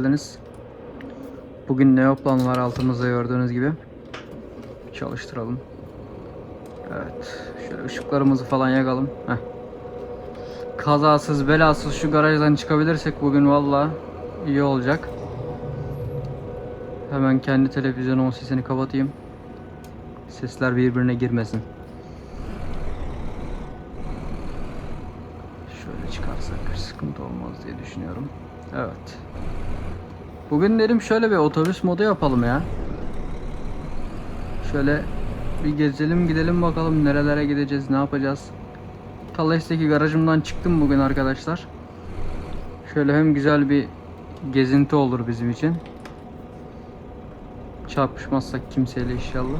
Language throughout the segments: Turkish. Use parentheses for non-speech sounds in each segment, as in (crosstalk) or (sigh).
geldiniz. Bugün Neoplan var altımızda gördüğünüz gibi. Çalıştıralım. Evet. Şöyle ışıklarımızı falan yakalım. Heh. Kazasız belasız şu garajdan çıkabilirsek bugün valla iyi olacak. Hemen kendi televizyonumun sesini kapatayım. Sesler birbirine girmesin. Şöyle çıkarsak sıkıntı olmaz diye düşünüyorum. Evet. Bugün dedim şöyle bir otobüs modu yapalım ya. Şöyle bir gezelim gidelim bakalım nerelere gideceğiz ne yapacağız. Talay'daki garajımdan çıktım bugün arkadaşlar. Şöyle hem güzel bir gezinti olur bizim için. Çarpışmazsak kimseyle inşallah.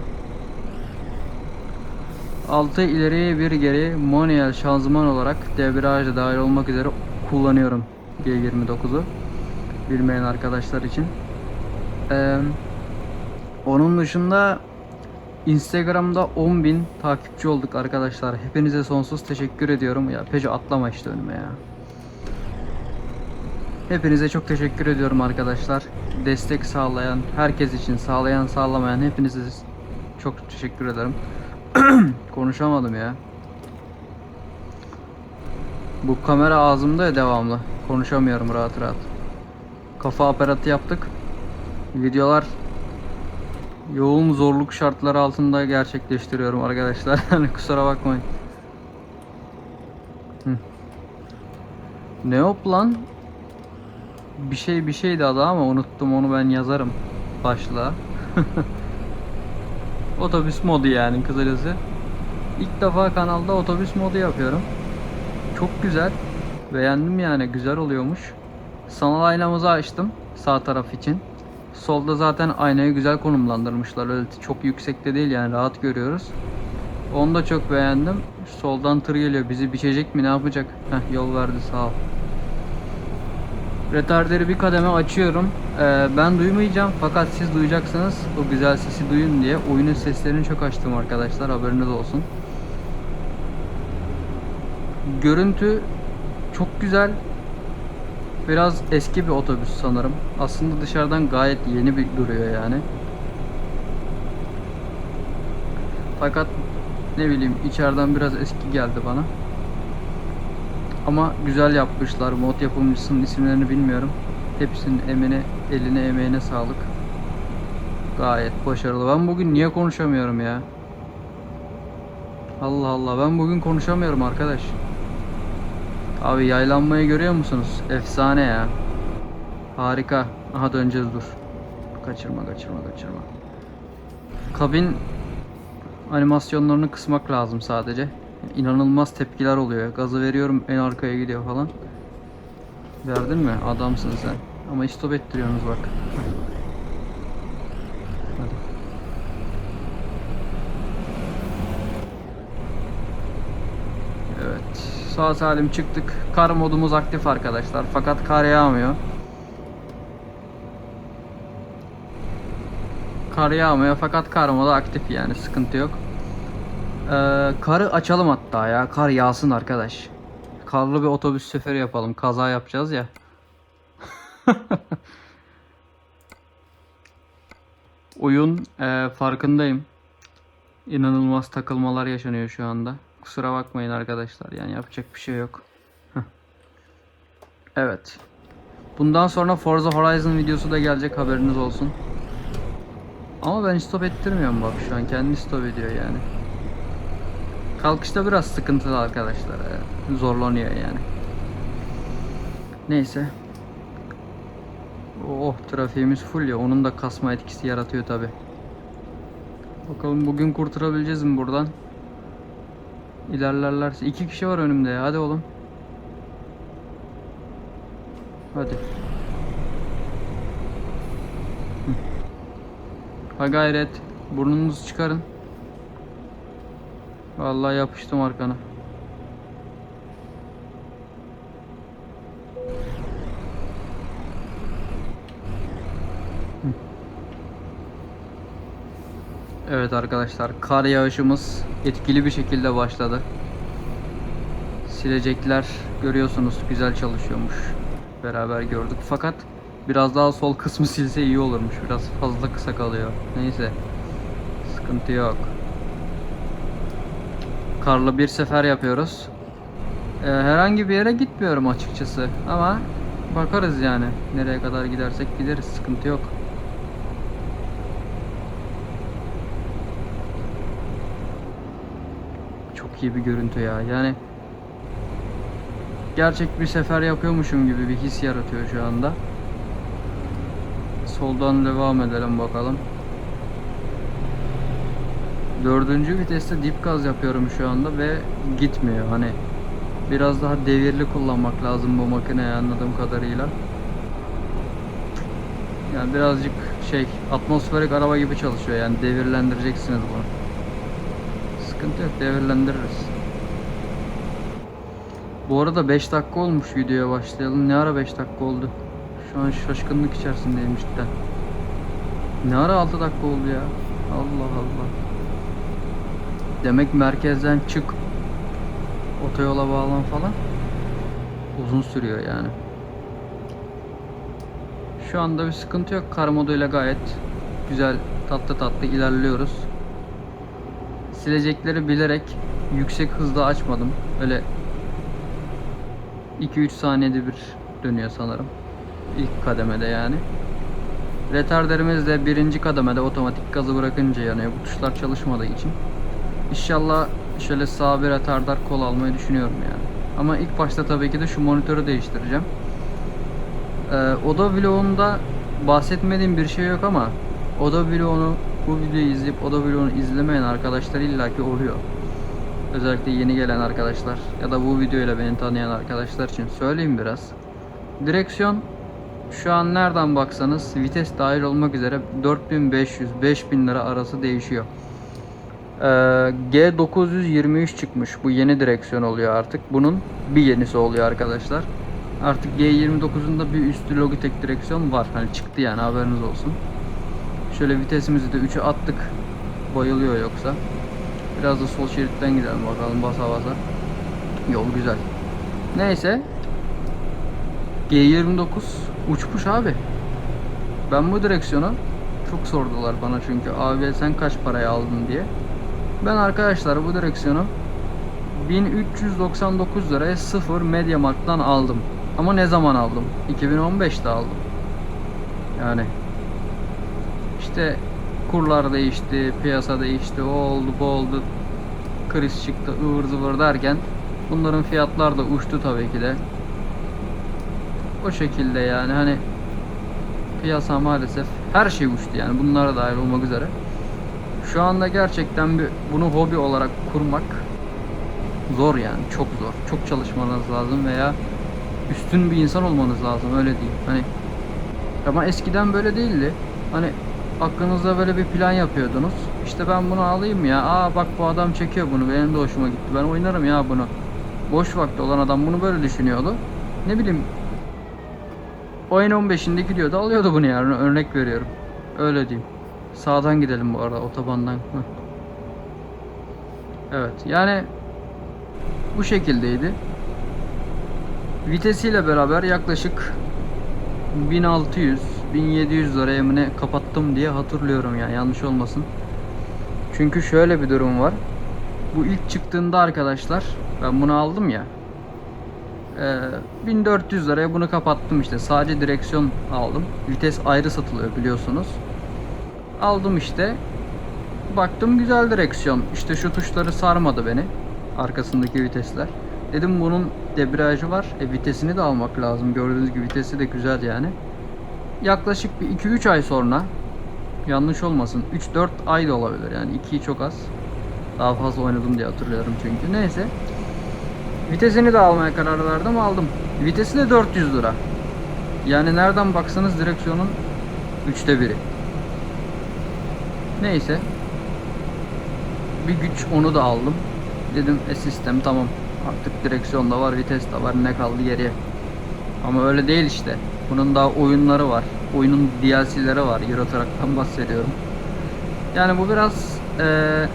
6 ileri bir geri manuel şanzıman olarak debriyajda dahil olmak üzere kullanıyorum G29'u bilmeyen arkadaşlar için. Ee, onun dışında Instagram'da 10.000 takipçi olduk arkadaşlar. Hepinize sonsuz teşekkür ediyorum. Ya Peco atlama işte önüme ya. Hepinize çok teşekkür ediyorum arkadaşlar. Destek sağlayan, herkes için sağlayan, sağlamayan hepinize çok teşekkür ederim. (clears throat) Konuşamadım ya. Bu kamera ağzımda ya devamlı. Konuşamıyorum rahat rahat. Kafa aparatı yaptık. Videolar yoğun zorluk şartları altında gerçekleştiriyorum arkadaşlar. (laughs) Hani kusura bakmayın. Hı. Neoplan bir şey bir şeydi adı ama unuttum onu ben yazarım başlığa. (laughs) otobüs modu yani kısacası. İlk defa kanalda otobüs modu yapıyorum. Çok güzel. Beğendim yani güzel oluyormuş. Sanal aynamızı açtım sağ taraf için. Solda zaten aynayı güzel konumlandırmışlar. Öyle çok yüksekte değil yani rahat görüyoruz. Onu da çok beğendim. Soldan tır geliyor. Bizi biçecek mi ne yapacak? Heh, yol verdi sağ ol. Retarderi bir kademe açıyorum. Ee, ben duymayacağım fakat siz duyacaksınız. O güzel sesi duyun diye. Oyunun seslerini çok açtım arkadaşlar. Haberiniz olsun. Görüntü çok güzel. Biraz eski bir otobüs sanırım. Aslında dışarıdan gayet yeni bir duruyor yani. Fakat ne bileyim içeriden biraz eski geldi bana. Ama güzel yapmışlar. Mod yapımcısının isimlerini bilmiyorum. Hepsinin emine, eline emeğine sağlık. Gayet başarılı. Ben bugün niye konuşamıyorum ya? Allah Allah ben bugün konuşamıyorum arkadaş. Abi yaylanmayı görüyor musunuz? Efsane ya. Harika. Aha döneceğiz dur. Kaçırma kaçırma kaçırma. Kabin animasyonlarını kısmak lazım sadece. İnanılmaz tepkiler oluyor. Gazı veriyorum en arkaya gidiyor falan. Verdin mi? Adamsın sen. Ama stop ettiriyorsunuz bak. Hadi. Evet. Sağ salim çıktık. Kar modumuz aktif arkadaşlar. Fakat kar yağmıyor. Kar yağmıyor fakat kar modu aktif yani sıkıntı yok. Ee, karı açalım hatta ya. Kar yağsın arkadaş. Karlı bir otobüs seferi yapalım. Kaza yapacağız ya. (laughs) Oyun e, farkındayım. İnanılmaz takılmalar yaşanıyor şu anda. Kusura bakmayın arkadaşlar. Yani yapacak bir şey yok. Evet. Bundan sonra Forza Horizon videosu da gelecek haberiniz olsun. Ama ben stop ettirmiyorum bak şu an. Kendi stop ediyor yani. Kalkışta biraz sıkıntılı arkadaşlar. e, Zorlanıyor yani. Neyse. Oh trafiğimiz full ya. Onun da kasma etkisi yaratıyor tabi. Bakalım bugün kurtarabileceğiz mi buradan? İlerlerlerse. iki kişi var önümde ya. Hadi oğlum. Hadi. Ha gayret. Burnunuzu çıkarın. Vallahi yapıştım arkana. Evet arkadaşlar kar yağışımız etkili bir şekilde başladı. Silecekler görüyorsunuz güzel çalışıyormuş. Beraber gördük fakat Biraz daha sol kısmı silse iyi olurmuş. Biraz fazla kısa kalıyor. Neyse. Sıkıntı yok. Karlı bir sefer yapıyoruz. Ee, herhangi bir yere gitmiyorum açıkçası. Ama bakarız yani. Nereye kadar gidersek gideriz. Sıkıntı yok. Çok iyi bir görüntü ya. Yani gerçek bir sefer yapıyormuşum gibi bir his yaratıyor şu anda. Soldan devam edelim bakalım. Dördüncü viteste dip gaz yapıyorum şu anda ve gitmiyor. Hani biraz daha devirli kullanmak lazım bu makineyi anladığım kadarıyla. Yani birazcık şey atmosferik araba gibi çalışıyor yani devirlendireceksiniz bunu. Sıkıntı yok devirlendiririz. Bu arada 5 dakika olmuş videoya başlayalım. Ne ara 5 dakika oldu? Şu an şaşkınlık içerisindeyim cidden. Ne ara 6 dakika oldu ya? Allah Allah. Demek merkezden çık otoyola bağlan falan uzun sürüyor yani. Şu anda bir sıkıntı yok. Kar moduyla gayet güzel tatlı tatlı ilerliyoruz. Silecekleri bilerek yüksek hızda açmadım. Öyle 2-3 saniyede bir dönüyor sanırım. İlk kademede yani. Retarderimiz de birinci kademede otomatik gazı bırakınca yanıyor. Bu tuşlar çalışmadığı için. İnşallah şöyle sağ bir retardar kol almayı düşünüyorum yani. Ama ilk başta tabii ki de şu monitörü değiştireceğim. Ee, oda vlogunda bahsetmediğim bir şey yok ama oda vlogunu bu videoyu izleyip oda vlogunu izlemeyen arkadaşlar illaki oluyor. Özellikle yeni gelen arkadaşlar ya da bu videoyla beni tanıyan arkadaşlar için söyleyeyim biraz. Direksiyon şu an nereden baksanız vites dahil olmak üzere 4500-5000 lira arası değişiyor. Ee, G923 çıkmış. Bu yeni direksiyon oluyor artık. Bunun bir yenisi oluyor arkadaşlar. Artık G29'un da bir üstü Logitech direksiyon var. Hani çıktı yani haberiniz olsun. Şöyle vitesimizi de 3'e attık. Bayılıyor yoksa. Biraz da sol şeritten gidelim bakalım basa basa. Yol güzel. Neyse. G29 uçmuş abi. Ben bu direksiyonu çok sordular bana çünkü abi sen kaç paraya aldın diye. Ben arkadaşlar bu direksiyonu 1399 liraya sıfır Mediamarkt'tan aldım. Ama ne zaman aldım? 2015'te aldım. Yani işte kurlar değişti, piyasa değişti, o oldu, bu oldu. Kriz çıktı, ıvır zıvır derken bunların fiyatlar da uçtu tabii ki de. O şekilde yani hani piyasa maalesef her şey uçtu yani bunlara dahil olmak üzere. Şu anda gerçekten bir bunu hobi olarak kurmak zor yani çok zor. Çok çalışmanız lazım veya üstün bir insan olmanız lazım öyle diyeyim. Hani ama eskiden böyle değildi. Hani aklınızda böyle bir plan yapıyordunuz. İşte ben bunu alayım ya. Aa bak bu adam çekiyor bunu. Benim de hoşuma gitti. Ben oynarım ya bunu. Boş vakti olan adam bunu böyle düşünüyordu. Ne bileyim oyun 15'inde gidiyordu alıyordu bunu yani örnek veriyorum. Öyle diyeyim. Sağdan gidelim bu arada otobandan. Evet yani bu şekildeydi. Vitesiyle beraber yaklaşık 1600 1700 liraya mı ne kapattım diye hatırlıyorum yani yanlış olmasın. Çünkü şöyle bir durum var. Bu ilk çıktığında arkadaşlar ben bunu aldım ya. Ee, 1400 liraya bunu kapattım işte. Sadece direksiyon aldım. Vites ayrı satılıyor biliyorsunuz. Aldım işte. Baktım güzel direksiyon. İşte şu tuşları sarmadı beni. Arkasındaki vitesler. Dedim bunun debriyajı var. E, vitesini de almak lazım. Gördüğünüz gibi vitesi de güzel yani. Yaklaşık bir 2-3 ay sonra yanlış olmasın 3-4 ay da olabilir yani 2'yi çok az. Daha fazla oynadım diye hatırlıyorum çünkü. Neyse. Vitesini de almaya karar verdim aldım. Vitesi de 400 lira. Yani nereden baksanız direksiyonun 3'te biri. Neyse. Bir güç onu da aldım. Dedim e sistem tamam. Artık direksiyon da var, vites de var. Ne kaldı geriye? Ama öyle değil işte. Bunun daha oyunları var. Oyunun DLC'leri var. Euro bahsediyorum. Yani bu biraz eee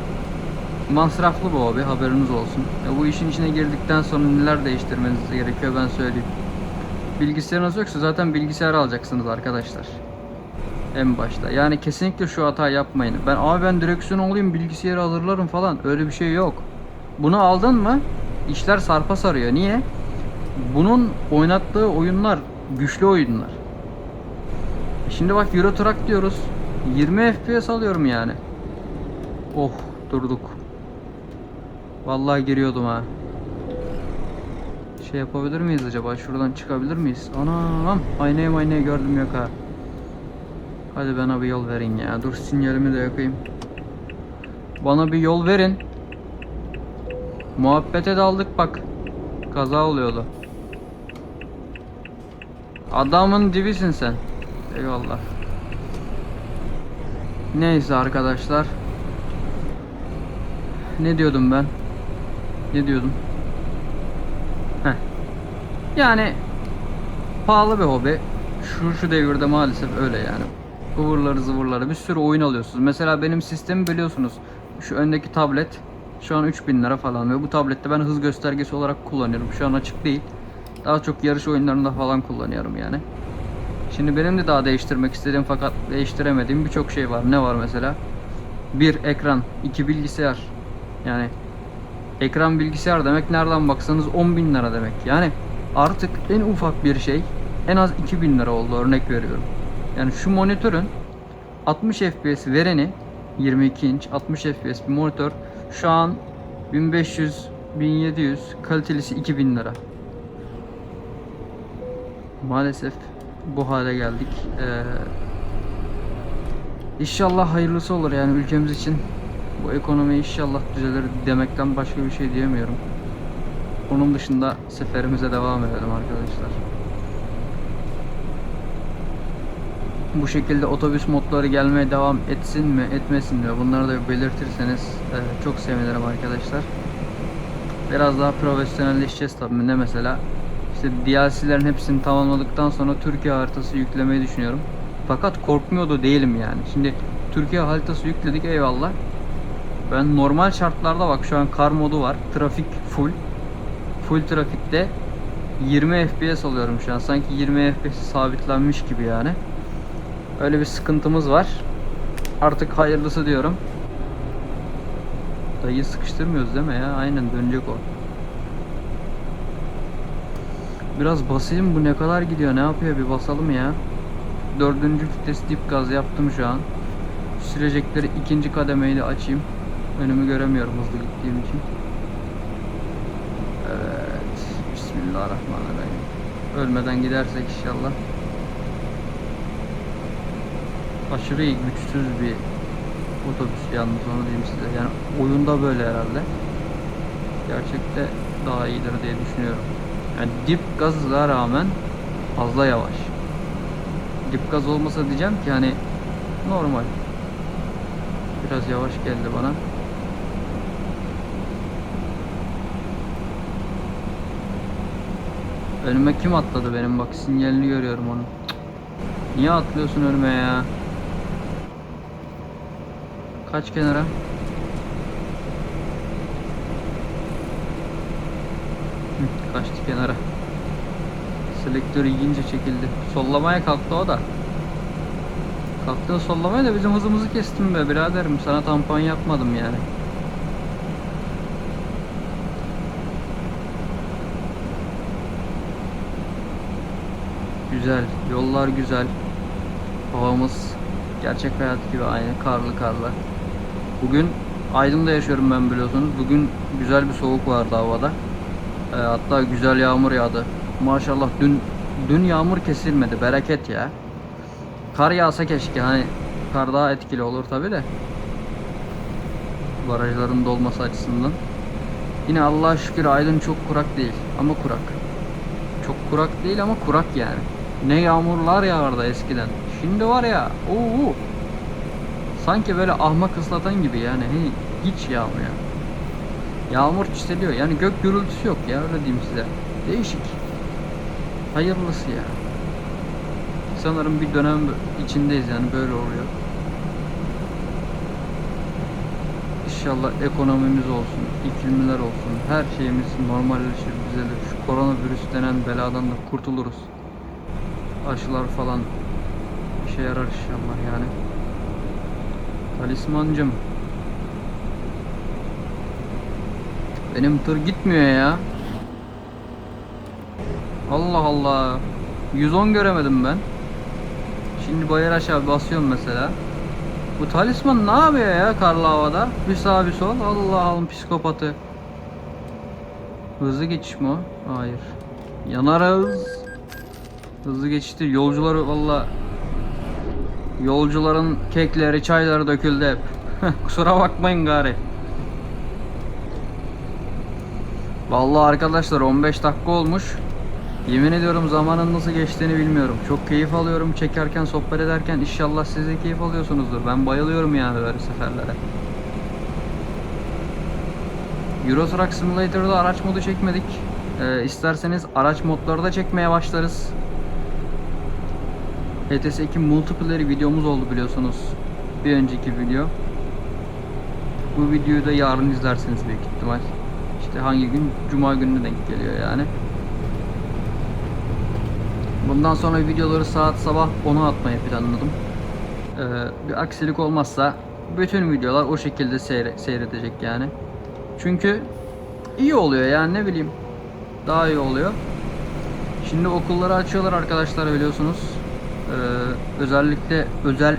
masraflı bu hobi haberiniz olsun. E, bu işin içine girdikten sonra neler değiştirmeniz gerekiyor ben söyleyeyim. bilgisayarınız yoksa zaten bilgisayar alacaksınız arkadaşlar. En başta. Yani kesinlikle şu hata yapmayın. Ben abi ben direksiyon olayım bilgisayarı hazırlarım falan. Öyle bir şey yok. Bunu aldın mı işler sarpa sarıyor. Niye? Bunun oynattığı oyunlar güçlü oyunlar. Şimdi bak Euro Truck diyoruz. 20 FPS alıyorum yani. Oh durduk. Vallahi giriyordum ha. Şey yapabilir miyiz acaba? Şuradan çıkabilir miyiz? Anam aynayı maynayı gördüm yok ha. Hadi bana bir yol verin ya. Dur sinyalimi de yakayım. Bana bir yol verin. Muhabbete daldık bak. Kaza oluyordu. Adamın dibisin sen. Eyvallah. Neyse arkadaşlar. Ne diyordum ben? Ne diyordum? Heh. Yani pahalı bir hobi. Şu şu devirde maalesef öyle yani. Ivırları zıvırları bir sürü oyun alıyorsunuz. Mesela benim sistemi biliyorsunuz. Şu öndeki tablet şu an 3000 lira falan ve bu tablette ben hız göstergesi olarak kullanıyorum. Şu an açık değil. Daha çok yarış oyunlarında falan kullanıyorum yani. Şimdi benim de daha değiştirmek istediğim fakat değiştiremediğim birçok şey var. Ne var mesela? Bir ekran, iki bilgisayar. Yani ekran bilgisayar demek nereden baksanız 10 bin lira demek. Yani artık en ufak bir şey en az 2000 lira oldu örnek veriyorum. Yani şu monitörün 60 FPS vereni 22 inç 60 FPS bir monitör şu an 1500 1700 kalitelisi 2000 lira. Maalesef bu hale geldik. Ee, inşallah hayırlısı olur yani ülkemiz için bu ekonomi inşallah düzelir demekten başka bir şey diyemiyorum. Onun dışında seferimize devam edelim arkadaşlar. Bu şekilde otobüs modları gelmeye devam etsin mi etmesin mi bunları da belirtirseniz e, çok sevinirim arkadaşlar. Biraz daha profesyonelleşeceğiz tabii ne mesela işte DLC'lerin hepsini tamamladıktan sonra Türkiye haritası yüklemeyi düşünüyorum. Fakat korkmuyordu değilim yani. Şimdi Türkiye haritası yükledik eyvallah. Ben normal şartlarda bak şu an kar modu var. Trafik full. Full trafikte 20 FPS alıyorum şu an. Sanki 20 FPS sabitlenmiş gibi yani. Öyle bir sıkıntımız var. Artık hayırlısı diyorum. Dayı sıkıştırmıyoruz değil mi ya? Aynen dönecek o. Biraz basayım bu ne kadar gidiyor ne yapıyor bir basalım ya. Dördüncü vites dip gaz yaptım şu an. Sürecekleri ikinci kademeyi de açayım. Önümü göremiyorum hızlı gittiğim için. Evet. Bismillahirrahmanirrahim. Ölmeden gidersek inşallah. Aşırı güçsüz bir otobüs yalnız onu diyeyim size. Yani oyunda böyle herhalde. Gerçekte daha iyidir diye düşünüyorum. Yani dip gazla rağmen fazla yavaş. Dip gaz olmasa diyeceğim ki hani normal. Biraz yavaş geldi bana. Önüme kim atladı benim bak sinyalini görüyorum. Cık. Niye atlıyorsun önüme ya? Kaç kenara? Hı, Kaçtı kenara. Selektör iyice çekildi. Sollamaya kalktı o da. Kalktığın sollamaya da bizim hızımızı kestin be biraderim. Sana tampon yapmadım yani. Güzel. Yollar güzel. Havamız gerçek hayat gibi aynı. Karlı karlı. Bugün Aydın'da yaşıyorum ben biliyorsunuz. Bugün güzel bir soğuk vardı havada. Ee, hatta güzel yağmur yağdı. Maşallah dün dün yağmur kesilmedi. Bereket ya. Kar yağsa keşke hani kar daha etkili olur tabi de. Barajların dolması açısından. Yine Allah'a şükür Aydın çok kurak değil ama kurak. Çok kurak değil ama kurak yani. Ne yağmurlar yağardı eskiden. Şimdi var ya ooo. Sanki böyle ahmak ıslatan gibi yani. Hiç yağmıyor. Yağmur çiseliyor. Yani gök gürültüsü yok ya öyle diyeyim size. Değişik. Hayırlısı ya. Sanırım bir dönem içindeyiz yani böyle oluyor. İnşallah ekonomimiz olsun, iklimler olsun, her şeyimiz normalleşir, düzelir. Şu koronavirüs denen beladan da kurtuluruz. aşılar falan işe yarar inşallah yani. Talismancım. Benim tır gitmiyor ya. Allah Allah. 110 göremedim ben. Şimdi bayır aşağı basıyorum mesela. Bu talisman ne yapıyor ya karlı havada? Bir sağ bir sol. Allah Allah psikopatı. Hızlı geçiş mi o? Hayır. Yanarız. Hızlı geçişti. Yolcuları valla Yolcuların kekleri, çayları döküldü hep. (laughs) Kusura bakmayın gari. Vallahi arkadaşlar 15 dakika olmuş. Yemin ediyorum zamanın nasıl geçtiğini bilmiyorum. Çok keyif alıyorum çekerken, sohbet ederken. İnşallah siz de keyif alıyorsunuzdur. Ben bayılıyorum yani böyle seferlere. Euro Truck Simulator'da araç modu çekmedik. Ee, isterseniz araç modları da çekmeye başlarız. ETS 2 multiplayer videomuz oldu biliyorsunuz. Bir önceki video. Bu videoyu da yarın izlersiniz büyük ihtimal. İşte hangi gün? Cuma gününe denk geliyor yani. Bundan sonra videoları saat sabah 10'a atmayı planladım. Ee, bir aksilik olmazsa bütün videolar o şekilde seyre- seyredecek yani. Çünkü iyi oluyor yani ne bileyim. Daha iyi oluyor. Şimdi okulları açıyorlar arkadaşlar biliyorsunuz. Ee, özellikle özel